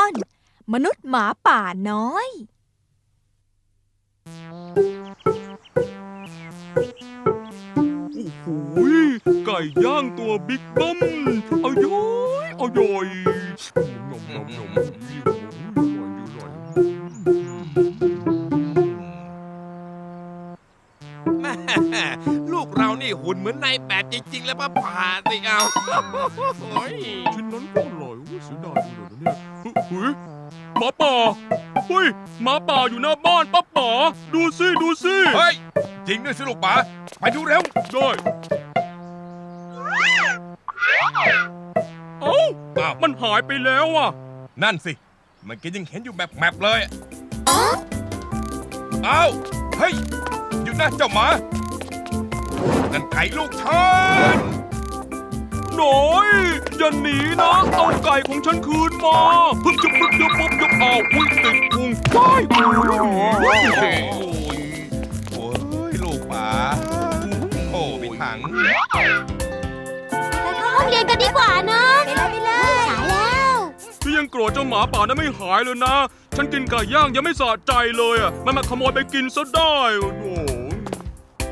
อน มนุษย์หมาป่าน้อย โอ้โหไก่ย่างตัวบิ๊กบัมเอาย้อยเอาย้อยยำยำยำอร่อยอร่อยแม่ลูกเรานี่หุ่นเหมือนนายแบบจริง ๆ แล้วป้าป่าสิเอาโอ้ยชิ้นนั้นก็ มาป่าเฮ้ยหมาป่าอยู่หน้าบ้านป้าป๋าดูสิดูสิเฮ้ย จริงด้วยสิลูกป๋าไปดูเร็ว ได้เอ้าอ้าว มันหายไปแล้วอะ นั่นสิเมันก็ยังเห็นอยู่แบบแมปๆเลยเอ้าเฮ้ยหยุดนะเจ้าหมานั่นไก่ลูกฉัน หน่อยอย่าหนีนะ เอาไก่ของฉันคืนมาเพิ่งจะปุ๊บจะปุ๊บจะอ้าอุ้ยติดพุงว้ายโอ้ยโอ้ยโอ้ยลูกป๋าโอ้ไปถังไปเข้าห้องเรียนกันดีกว่านะไปเลยไปเลยสายแล้ว พี่ยังโกรธเจ้าหมาป่านั้นไม่หายเลยนะ ฉันกินไก่ย่างยังไม่สะใจเลยอะมันมาขโมยไปกินซะได้โอ้โห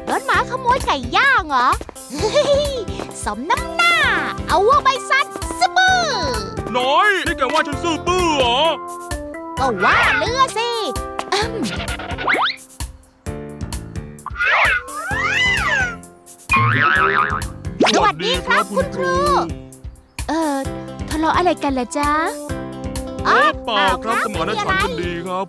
โดนหมาขโมยไก่ย่างเหรอเฮ้ยสมน้ำหน้า เอาวัวใบซัดสบือน้อยนี่แกว่าฉันซื่อบื้อเหรอ ก็ว่าเลือสิอืมสวัสดีครับคุณครู เอ่อทะเลาะอะไรกันล่ะจ๊ะอ๋อเปล่าครับสเปมานล่าฉันครับคนดีครับ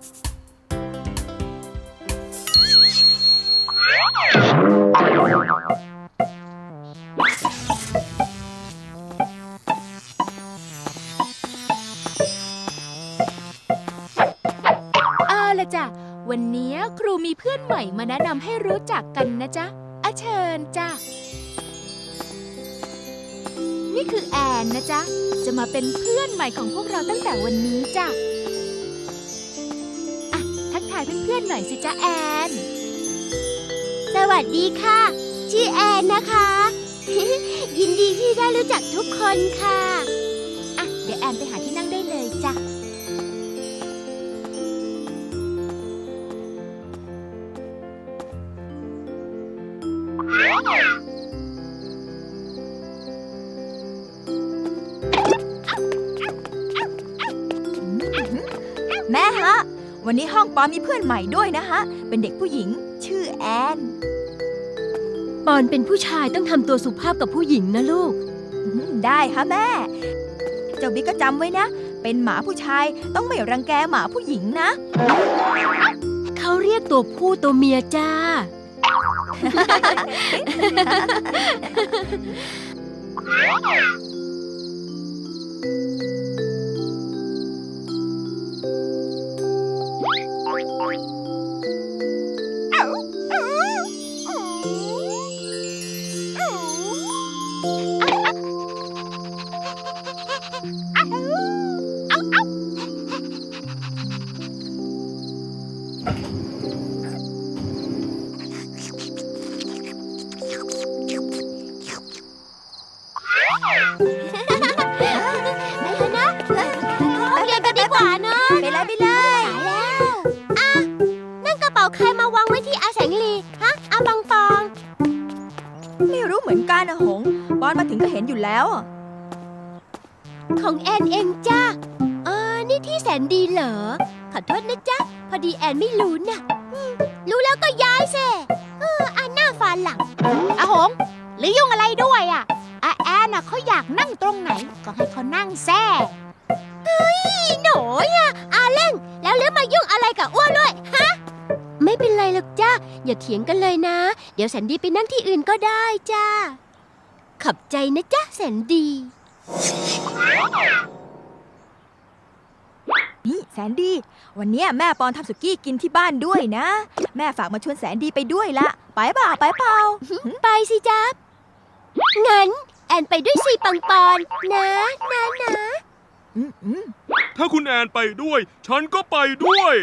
วันนี้ครูมีเพื่อนใหม่มาแนะนำให้รู้จักกันนะจ๊ะอาเชิญจ้ะ นี่คือแอนนะจ๊ะ จะมาเป็นเพื่อนใหม่ของพวกเราตั้งแต่วันนี้จ้ะอะทักทายเพื่อนๆหน่อยสิจ๊ะแอน สวัสดีค่ะ ชื่อแอนนะคะ ยินดีที่ได้รู้จักทุกคนค่ะอะ แม่ฮะ วันนี้ห้องปอมีเพื่อนใหม่ด้วยนะฮะ เป็นเด็กผู้หญิง ชื่อแอน ปอนเป็นผู้ชายต้องทำตัวสุภาพกับผู้หญิงนะลูกอืมได้ฮะแม่ เจ้าบิ๊กก็จำไว้นะ เป็นหมาผู้ชายต้องไม่รังแกหมาผู้หญิงนะ เขาเรียกตัวผู้ตัวเมียจ้า 哈哈哈哈哈哈哈哈哈哈哈哈哈 รู้เหมือนกันนะหงปอนมาถึงก็เห็นอยู่แล้วอะของแอนเองจ้าเออนี่ที่แสนดีเหรอ ขอโทษนะจ๊ะ พอดีแอนไม่รู้นะอืมรู้แล้วก็ย้ายเซเอออันหน้าฟานหลังอาหงหรือยุ่งอะไรด้วยอะอาแอนน่ะเขาอยากนั่งตรงไหน ก็ให้เขานั่งแซ่เฮ้ยหนูอะอาเล่งแล้วเลือมายุ่งอะไรกับอ้วนด้วย ฮะ ไม่เป็นไรหรอกจ้าอย่าเถียงกันเลยนะ เดี๋ยวแสนดีไปนั่งที่อื่นก็ได้จ้า ขอบใจนะจ๊ะแสนดี นี่แสนดี วันเนี้ยแม่ปอนทำสุกี้กินที่บ้านด้วยนะ แม่ฝากมาชวนแสนดีไปด้วยละ ไปเปล่าไปเปล่า ไปสิจ๊ะงั้น แอนไปด้วยสิปังปอนนะนะนะ อืมอืมถ้าคุณแอนไปด้วย ฉันก็ไปด้วย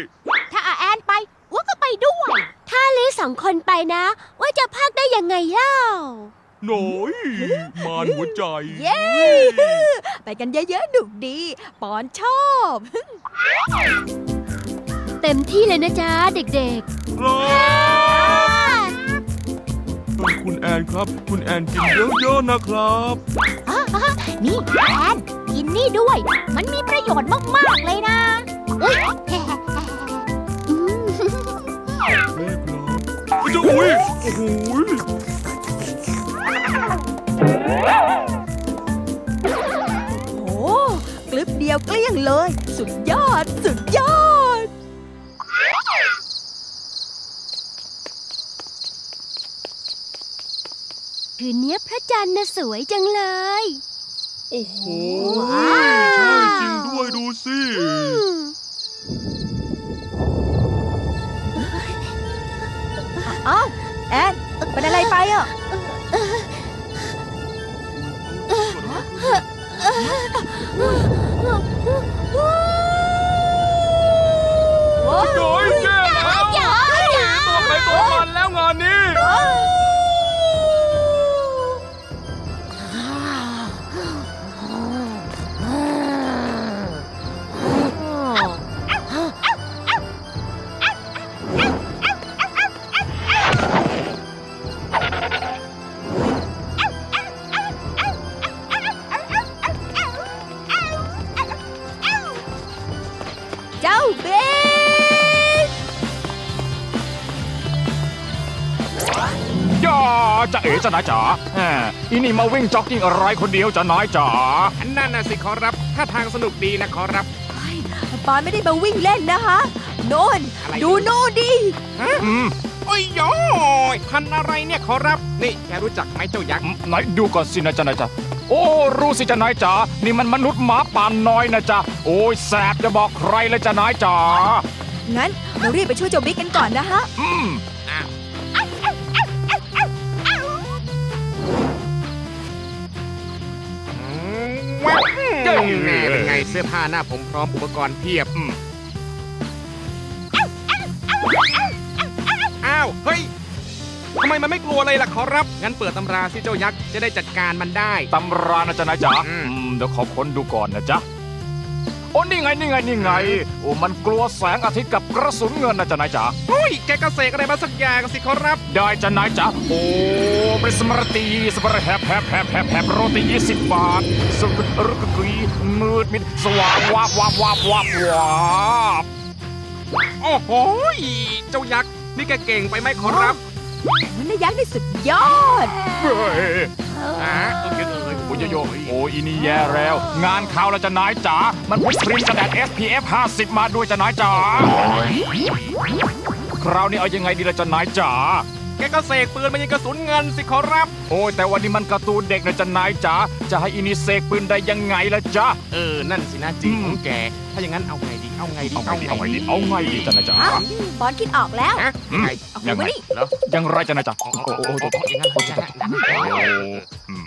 ถ้าอาแอนไปอ้วก็ไปด้วย ถ้าลือสองคนไปนะ ว่าจะพักได้ยังไงเล่า หน่อยมานหัวใจ เย้ ไปกันเยอะๆหนุกดี ปอนชอบ เต็มที่เลยนะจ๊ะเด็กครับคุณแอนครับ คุณแอนกินเยอะๆนะครับนี่แอนกินนี่ด้วย มันมีประโยชน์มาก ๆ เลยนะอุ๊ยอืมแม่ครับจะอุ้ยโอ้โห โอ้กลึบเดียวเกลี้ยงเลย สุดยอด สุดยอด คืนนี้พระจันทร์น่ะสวยจังเลย โอ้โหว้าว ใช่จริงด้วยดูสิ อืม นายจ๋าแหมอีนี่มาวิ่งจ็อกกิ้งอะไรคนเดียวจะนายจ๋า อันนั่นน่ะสิขอรับถ้าทางสนุกดีนะขอรับปอนไม่ได้มาวิ่งเล่นนะคะโน่นอะไร ดูโน่นดิ อืมโอ้ยโยยพันธุ์อะไรเนี่ยขอรับ นี่แกรู้จักไหมเจ้ายักษ์ ไหนดูก่อนสินะจ๊ะนายจ๋า โอ้ รู้สิจะนายจ๋า นี่มันมนุษย์หมาป่านน้อยนะจ๊ะ โอ้ยแสบจะบอกใครเลยจะนายจ๋า งั้นเรารีบไปช่วยเจ้าบิ๊กกันก่อนนะคะอืมอื แน่เป็นไงเสื้อผ้าหน้าผมพร้อมอุปกรณ์เพียบอืมอ้าว เฮ้ยทำไมมันไม่กลัวเลยล่ะขอรับ งั้นเปิดตำราสิเจ้ายักษ์จะได้จัดการมันได้ ตำรานะจ๊ะนายจ๋าอืม อืมเดี๋ยวขอค้นดูก่อนนะจ๊ะ โอ้นี่ไงนี่ไงนี่ไง โอ้มันกลัวแสงอาทิตย์กับกระสุนเงินนะจ๊ะนายจ๋าเฮ้ย แกก็เสกอะไรมาสักอย่างสิขอรับ ได้จะนายจ๋าโอ้ บริสมรตีสมรแฮบแฮบแฮบแฮบแฮบโรตียี่สิบบาทสุดรุกกุยมืดมิดสว่างวาบวาบวาบวาบวาบโอ้โหเจ้ายักษ์นี่แกเก่งไปไหมขอรับมันได้ยักษ์ได้สุดยอดเฮ้ยอ่าโอเคเอ้ยโอ้ยโยโอ้ยนี่แย่แล้ว งานข่าวแล้วจะนายจ๋ามันพกครีมกันแดด SPF 50 มาด้วยจะนายจ๋าคราวนี้เอายังไงดีละจะนายจ๋า แกก็เสกปืนมายิงกระสุนเงินสิขอรับ โอ้ยแต่วันนี้มันการ์ตูนเด็กนะจะนายจ๋าจะให้อินิเสกปืนได้ยังไงละจ๊ะ เออ นั่นสินะจริงอืมของแก ถ้าอย่างนั้นเอาไงดี เอาไงดี เอาไงดีเอาไงดีเอาไงดีจะนายจ๋าอ้าวปอนคิดออกแล้วฮะยังไงเอายังหูไงมานี่แล้วยังไรจะนายจ๋าโอ้โอ้โหโอ้โอ้โอ้โหอย่างนั้นอย่างนั้นอืม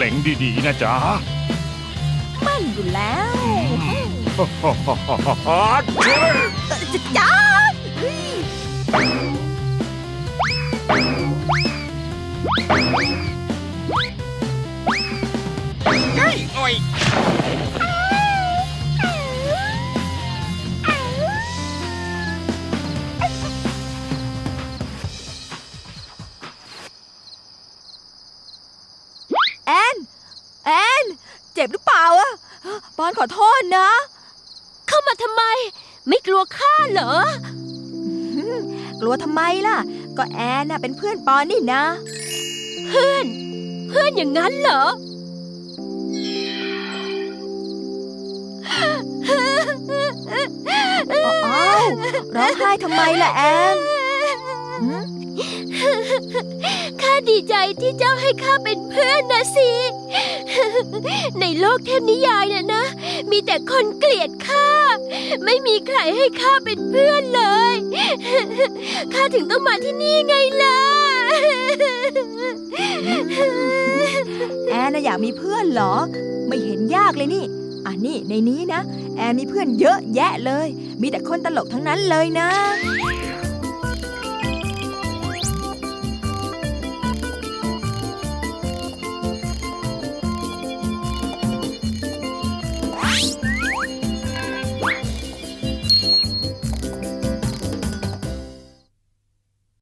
เหล็งดีๆนะจ๊ะมั่นอยู่แล้วอ๋อช่วยเอ่อจะจ้าเฮ้ยเฮ้ยโอ้ย จ็บหรือเปล่าอะปอนขอโทษนะ เข้ามาทำไม ไม่กลัวข้าเหรอ กลัวทำไมล่ะ ก็แอนน่ะเป็นเพื่อนปอนนี่นะ เพื่อนอย่างนั้นเหรอ อ้าวร้องไห้ทำไมล่ะแอนหืม ข้าดีใจที่เจ้าให้ข้าเป็นเพื่อนนะสิ ในโลกเทพนิยายน่ะนะ มีแต่คนเกลียดข้า ไม่มีใครให้ข้าเป็นเพื่อนเลย ข้าถึงต้องมาที่นี่ไงล่ะ แอนน่ะอยากมีเพื่อนเหรอ ไม่เห็นยากเลยนี่อะนี่ในนี้นะ แอนมีเพื่อนเยอะแยะเลย มีแต่คนตลกทั้งนั้นเลยนะ